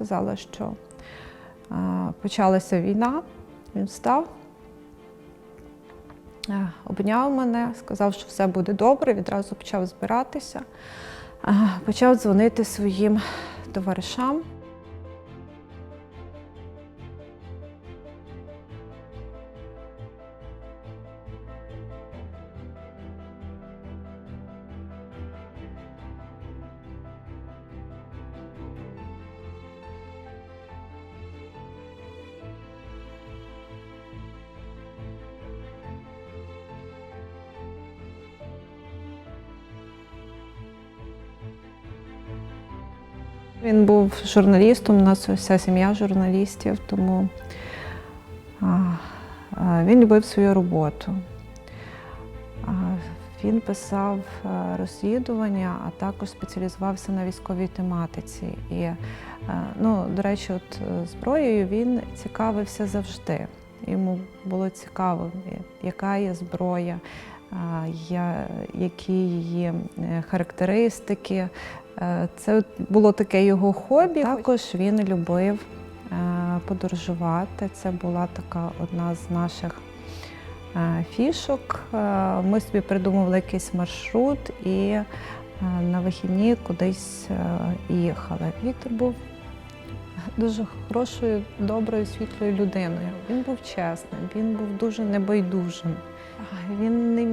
сказала, що почалася війна. Він встав, обняв мене, сказав, що все буде добре, відразу почав збиратися, почав дзвонити своїм товаришам. Він був журналістом, у нас вся сім'я журналістів, тому він любив свою роботу. Він писав е, розслідування, а також спеціалізувався на військовій тематиці. І, е, ну, до речі, от е, зброєю він цікавився завжди. Йому було цікаво, яка є зброя, які її характеристики. Е, Це було таке його хобі. Також він любив е, подорожувати. Це була така одна з наших е, фішок. Ми собі придумували якийсь маршрут і на вихідні кудись їхали. Віктор був дуже хорошою, доброю, світлою людиною. Він був чесним, він був дуже небайдужим. Він не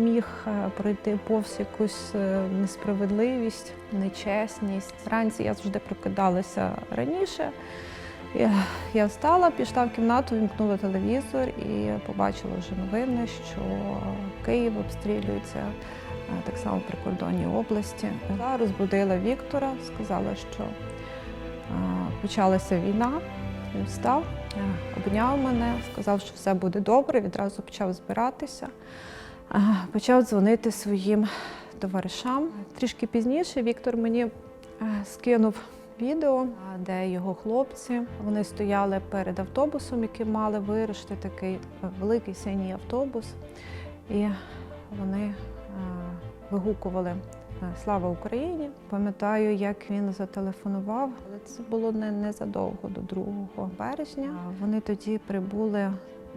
пройти повз якусь е, несправедливість, нечесність. Вранці я завжди прокидалася раніше. Я, встала, пішла в кімнату, вімкнула телевізор і побачила вже новини, що Київ обстрілюється е, так само в прикордонній області. Я розбудила Віктора, сказала, що е, почалася війна. Він встав, е, обняв мене, сказав, що все буде добре, відразу почав збиратися. Почав дзвонити своїм товаришам. Трішки пізніше Віктор мені е, скинув відео, де його хлопці вони стояли перед автобусом, який мали вирушити такий е, великий синій автобус, і вони е, вигукували. Слава Україні! Пам'ятаю, як він зателефонував, але це було не незадовго до 2 березня. Вони тоді прибули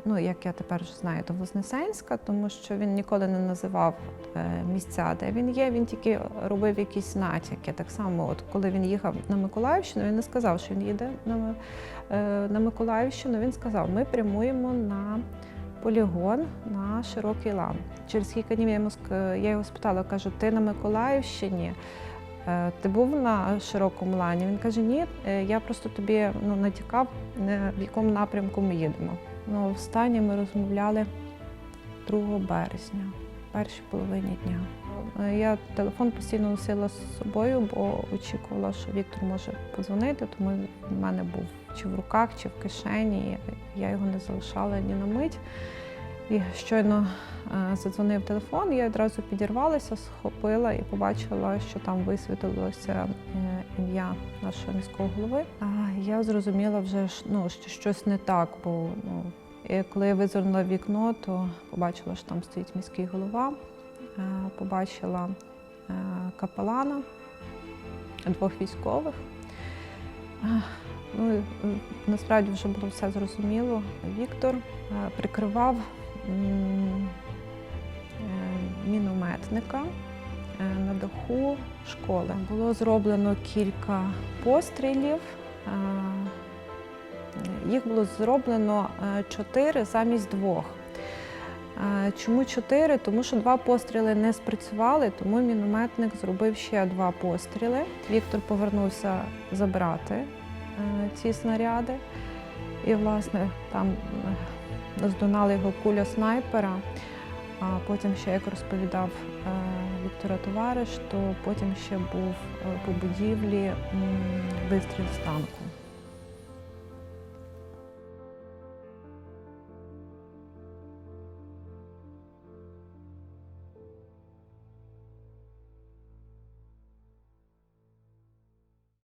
ну як я тепер знаю, до Вознесенська, тому що він ніколи не називав е, місця, де він є. Він тільки робив якісь натяки. Так само, от коли він їхав на Миколаївщину, він не сказав, що він їде на, е, на Миколаївщину. Він сказав, ми прямуємо на полігон на широкий лам. Через кілька днів я йому я його спитала, кажу, ти на Миколаївщині? Е, Ти був на широкому лані? Він каже, ні, я просто тобі ну, натякав, в якому напрямку ми їдемо. Ну, останнє ми розмовляли 2 березня, в першій половині дня. Е, Я телефон постійно носила з собою, бо очікувала, що Віктор може подзвонити, тому він в мене був чи в руках, чи в кишені. Я його не залишала ні на мить. І щойно е, задзвонив телефон, я одразу підірвалася, схопила і побачила, що там висвітлилося е, ім'я нашого міського голови. А я зрозуміла вже ну, що щось не так, бо ну, і коли я визирнула вікно, то побачила, що там стоїть міський голова, е, побачила капелана, двох військових. Ну, насправді вже було все зрозуміло. Віктор прикривав мінометника е, на даху школи. Було зроблено кілька пострілів. Е, Їх було зроблено е, чотири замість двох. Е, Чому чотири? Тому що два постріли не спрацювали, тому мінометник зробив ще два постріли. Віктор повернувся забрати е, ці снаряди. І, власне, там здонали його куля снайпера. А потім ще, як розповідав е, Віктора товариш, то потім ще був е, по будівлі вистріл з танку.